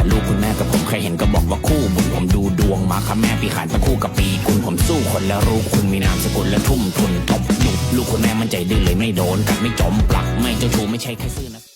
แต่ลูกคุณแม่กับผมใครเห็นก็บอกว่าคู่บุญผมดูดวงมาค่ะแม่ปีขานตะคู่กับปีกุณผมสู้คนแล้วรู้คุณมีนามสกุลและทุ่มทุนตบยุลูกคุณแม่มันใจดื้อเลยไม่โดนกัดไม่จมปลักไม่เจ้าชู้ไม่ใช่แค่ซื่อนะ